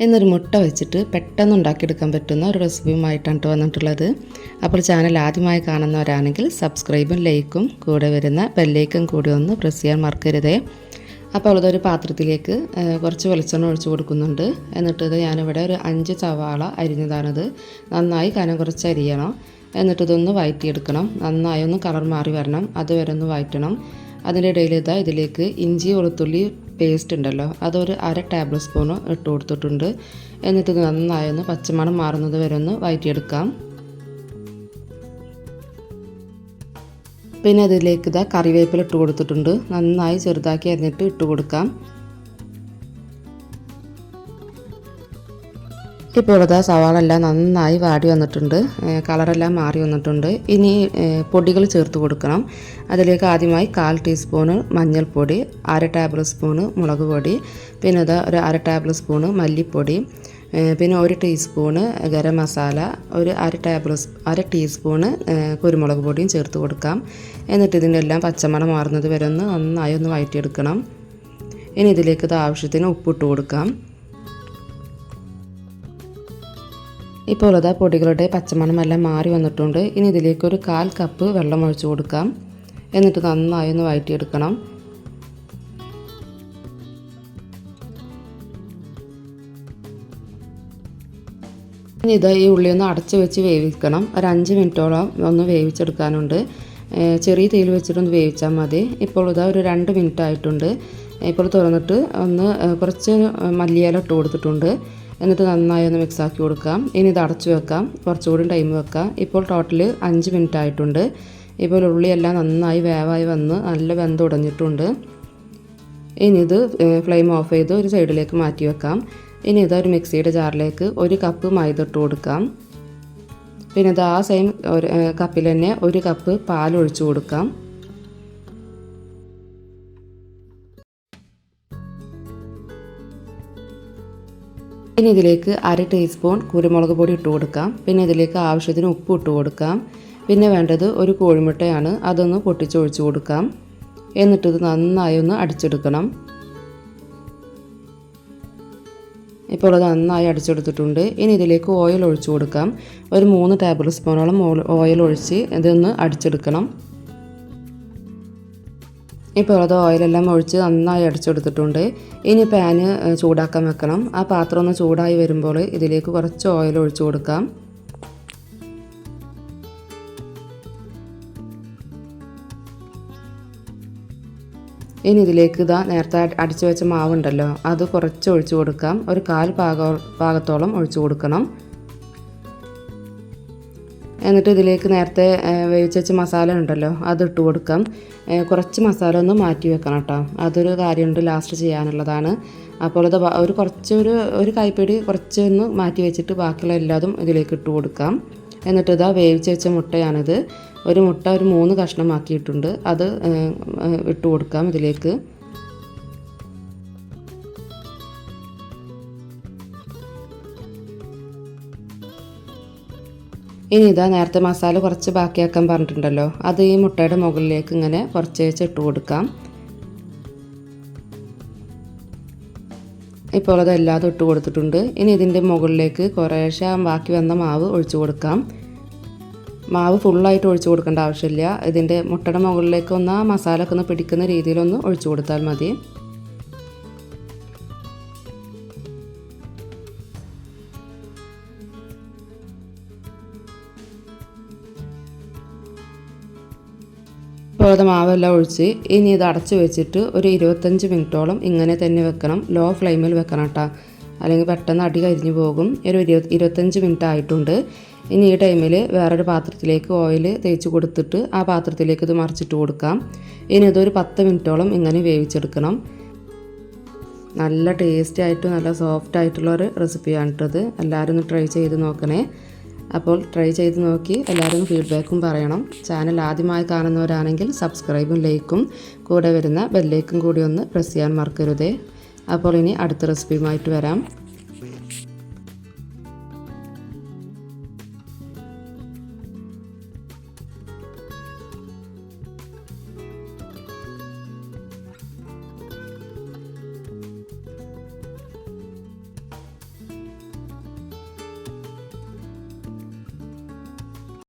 എന്നൊരു മുട്ട വെച്ചിട്ട് പെട്ടെന്ന് ഉണ്ടാക്കിയെടുക്കാൻ പറ്റുന്ന ഒരു റെസിപ്പിയുമായിട്ടാണ് ട്ടോ വന്നിട്ടുള്ളത്. അപ്പോൾ ചാനൽ ആദ്യമായി കാണുന്നവരാണെങ്കിൽ സബ്സ്ക്രൈബും ലൈക്കും കൂടെ വരുന്ന ബെല്ലൈക്കും കൂടി ഒന്ന് പ്രസ് ചെയ്യാൻ മറക്കരുതേ. അപ്പോൾ അതൊരു പാത്രത്തിലേക്ക് കുറച്ച് വെളിച്ചെണ്ണ ഒഴിച്ചു കൊടുക്കുന്നുണ്ട്. എന്നിട്ട് ഞാനിവിടെ ഒരു അഞ്ച് സവാള അരിഞ്ഞതാണിത്. നന്നായി കനം കുറച്ച് അരിയണം. എന്നിട്ട് ഇതൊന്ന് നന്നായി ഒന്ന് കളർ മാറി വരണം. അതുവരെ ഒന്ന് വഴറ്റണം അതിന്റെ ഇടയിൽ ഇതാ ഇതിലേക്ക് ഇഞ്ചി വെളുത്തുള്ളി പേസ്റ്റ് ഉണ്ടല്ലോ. അതൊരു അര ടേബിൾ സ്പൂൺ ഇട്ട് കൊടുത്തിട്ടുണ്ട്. എന്നിട്ട് നന്നായൊന്ന് പച്ചമണം മാറുന്നത് വരെ ഒന്ന് വഴറ്റിയെടുക്കാം പിന്നെ അതിലേക്ക് ഇതാ കറിവേപ്പില ഇട്ട് കൊടുത്തിട്ടുണ്ട്. നന്നായി ചെറുതാക്കി അരിഞ്ഞിട്ട് ഇട്ട് കൊടുക്കാം. ഇപ്പോൾ ഇതാ സവാള എല്ലാം നന്നായി വാടി വന്നിട്ടുണ്ട്. കളറെല്ലാം മാറി വന്നിട്ടുണ്ട്. ഇനി പൊടികൾ ചേർത്ത് കൊടുക്കണം. അതിലേക്ക് ആദ്യമായി കാൽ ടീസ്പൂണ് മഞ്ഞൾപ്പൊടി അര ടേബിൾ സ്പൂണ് മുളക് പൊടി പിന്നെ ഇതാ ഒരു അര ടേബിൾ സ്പൂണ് മല്ലിപ്പൊടി പിന്നെ ഒരു ടീസ്പൂണ് ഗരം മസാല ഒരു അര ടേബിൾ അര ടീസ്പൂണ് കുരുമുളക് പൊടിയും ചേർത്ത് കൊടുക്കാം. എന്നിട്ട് ഇതിന്റെ എല്ലാം പച്ചമണം മാറുന്നത് വരെ ഒന്ന് നന്നായി ഒന്ന് വഴറ്റിയെടുക്കണം ഇനി ഇതിലേക്ക് ഇത് ആവശ്യത്തിന് ഉപ്പിട്ട് കൊടുക്കാം. ഇപ്പോൾ ഉള്ളത് പൊടികളുടെ പച്ചമണം എല്ലാം മാറി വന്നിട്ടുണ്ട്. ഇനി ഇതിലേക്ക് ഒരു കാൽ കപ്പ് വെള്ളം ഒഴിച്ച് കൊടുക്കാം. എന്നിട്ട് നന്നായി ഒന്ന് വഴറ്റിയെടുക്കണം ഇനി ഇത് ഈ ഉള്ളി ഒന്ന് അടച്ച് വെച്ച് വേവിക്കണം. ഒരു അഞ്ച് മിനിറ്റോളം ഒന്ന് വേവിച്ചെടുക്കാനുണ്ട്. ചെറിയ തീയിൽ വെച്ചിട്ടൊന്ന് വേവിച്ചാൽ മതി. ഇപ്പോൾ ഇതാ ഒരു രണ്ട് മിനിറ്റ് ആയിട്ടുണ്ട് ഇപ്പോൾ തുറന്നിട്ട് ഒന്ന് കുറച്ച് മല്ലിയില ഇട്ട് കൊടുത്തിട്ടുണ്ട്. എന്നിട്ട് നന്നായി ഒന്ന് മിക്സ് ആക്കി കൊടുക്കാം. ഇനി ഇത് അടച്ചു വെക്കാം. കുറച്ചുകൂടി ടൈം വെക്കാം. ഇപ്പോൾ ടോട്ടൽ അഞ്ച് മിനിറ്റ് ആയിട്ടുണ്ട്. ഇപ്പോൾ ഉള്ളിയെല്ലാം നന്നായി വേവായി വന്ന് നല്ല വെന്ത് ഉടഞ്ഞിട്ടുണ്ട്. ഇനി ഇത് ഫ്ലെയിം ഓഫ് ചെയ്ത് ഒരു സൈഡിലേക്ക് മാറ്റി വെക്കാം. ഇനി ഇത് ഒരു മിക്സിയുടെ ജാറിലേക്ക് ഒരു കപ്പ് മൈദ ഇട്ട് കൊടുക്കാം. പിന്നെ ഇത് ആ സെയിം ഒരു കപ്പിൽ തന്നെ ഒരു കപ്പ് പാൽ ഒഴിച്ചു കൊടുക്കാം. ഇനി ഇതിലേക്ക് അര ടീസ്പൂൺ കുരുമുളക് പൊടി ഇട്ട് കൊടുക്കാം. പിന്നെ ഇതിലേക്ക് ആവശ്യത്തിന് ഉപ്പ് ഇട്ട് കൊടുക്കാം. പിന്നെ വേണ്ടത് ഒരു കോഴിമുട്ടയാണ്. അതൊന്ന് പൊട്ടിച്ചൊഴിച്ചു കൊടുക്കാം. എന്നിട്ട് ഇത് നന്നായി ഒന്ന് അടിച്ചെടുക്കണം. ഇപ്പോൾ അത് നന്നായി അടിച്ചെടുത്തിട്ടുണ്ട്. ഇനി ഇതിലേക്ക് ഓയിൽ ഒഴിച്ചു കൊടുക്കാം. ഒരു മൂന്ന് ടേബിൾ സ്പൂണോളം ഓയിൽ ഒഴിച്ച് ഇതൊന്ന് അടിച്ചെടുക്കണം. ഇപ്പോൾ അത് ഓയിലെല്ലാം ഒഴിച്ച് നന്നായി അടിച്ചെടുത്തിട്ടുണ്ട്. ഇനി പാന് ചൂടാക്കാൻ വെക്കണം. ആ പാത്രം ഒന്ന് ചൂടായി വരുമ്പോൾ ഇതിലേക്ക് കുറച്ച് ഓയിൽ ഒഴിച്ചു കൊടുക്കാം. ഇനി ഇതിലേക്ക് ഇതാ നേരത്തെ അടി- അടിച്ചു വെച്ച മാവുണ്ടല്ലോ അത് കുറച്ച് ഒഴിച്ചു കൊടുക്കാം. ഒരു കാൽ പാക പാകത്തോളം ഒഴിച്ചു കൊടുക്കണം. എന്നിട്ട് ഇതിലേക്ക് നേരത്തെ വേവിച്ച് വെച്ച മസാല ഉണ്ടല്ലോ അത് ഇട്ട് കൊടുക്കാം കുറച്ച് മസാല ഒന്ന് മാറ്റി വെക്കണം കേട്ടോ അതൊരു കാര്യമുണ്ട് ലാസ്റ്റ് ചെയ്യാനുള്ളതാണ്. അപ്പോൾ അത് ഒരു കുറച്ചൊരു ഒരു കൈപ്പിടി കുറച്ചൊന്ന് മാറ്റി വെച്ചിട്ട് ബാക്കിയുള്ള എല്ലാതും ഇതിലേക്ക് ഇട്ട് കൊടുക്കാം. എന്നിട്ട് ഇതാ വേവിച്ച് വെച്ച മുട്ടയാണിത്. ഒരു മുട്ട ഒരു മൂന്ന് കഷ്ണമാക്കിയിട്ടുണ്ട്. അത് ഇട്ട് കൊടുക്കാം ഇതിലേക്ക്. ഇനി ഇതാ നേരത്തെ മസാല കുറച്ച് ബാക്കിയാക്കാൻ പറഞ്ഞിട്ടുണ്ടല്ലോ. അത് ഈ മുട്ടയുടെ മുകളിലേക്ക് ഇങ്ങനെ കുറച്ച് വെച്ച് ഇട്ട് കൊടുക്കാം. ഇപ്പോൾ അത് എല്ലാതും ഇട്ട് കൊടുത്തിട്ടുണ്ട്. ഇനി ഇതിന്റെ മുകളിലേക്ക് കുറേശ്ശെ ബാക്കി വന്ന മാവ് ഒഴിച്ചു കൊടുക്കാം. മാവ് ഫുള്ളായിട്ട് ഒഴിച്ചു കൊടുക്കേണ്ട ആവശ്യമില്ല. ഇതിന്റെ മുട്ടയുടെ മുകളിലേക്ക് ഒന്ന് മസാല ഒക്കെ ഒന്ന് പിടിക്കുന്ന രീതിയിലൊന്ന് ഒഴിച്ചു കൊടുത്താൽ മതി. ഇപ്പോൾ മാവെല്ലാം ഒഴിച്ച് ഇനി ഇത് അടച്ച് വെച്ചിട്ട് ഒരു ഇരുപത്തഞ്ച് മിനിറ്റോളം ഇങ്ങനെ തന്നെ വെക്കണം. ലോ ഫ്ലെയിമിൽ വെക്കണം കേട്ടോ. അല്ലെങ്കിൽ പെട്ടെന്ന് അടി കരിഞ്ഞു പോകും. ഒരു ഇരുപത് ഇരുപത്തഞ്ച് മിനിറ്റ് ആയിട്ടുണ്ട്. ഇനി ഈ ടൈമിൽ വേറൊരു പാത്രത്തിലേക്ക് ഓയിൽ തേച്ച് കൊടുത്തിട്ട് ആ പാത്രത്തിലേക്ക് ഇത് മറിച്ചിട്ട് കൊടുക്കാം. ഇനി ഇതൊരു പത്ത് മിനിറ്റോളം ഇങ്ങനെ വേവിച്ചെടുക്കണം. നല്ല ടേസ്റ്റി ആയിട്ടും നല്ല സോഫ്റ്റ് ആയിട്ടുള്ള ഒരു റെസിപ്പിയാണ് കേട്ടത് എല്ലാവരും ഒന്ന് ട്രൈ ചെയ്ത് നോക്കണേ. അപ്പോൾ ട്രൈ ചെയ്ത് നോക്കി. എല്ലാവരും ഫീഡ്ബാക്കും പറയണം. ചാനൽ ആദ്യമായി കാണുന്നവരാണെങ്കിൽ സബ്സ്ക്രൈബും ലൈക്കും കൂടെ വരുന്ന ബെല്ലേക്കും കൂടി ഒന്ന് പ്രസ് ചെയ്യാൻ മറക്കരുതേ. അപ്പോൾ ഇനി അടുത്ത റെസിപ്പിയുമായിട്ട് വരാം.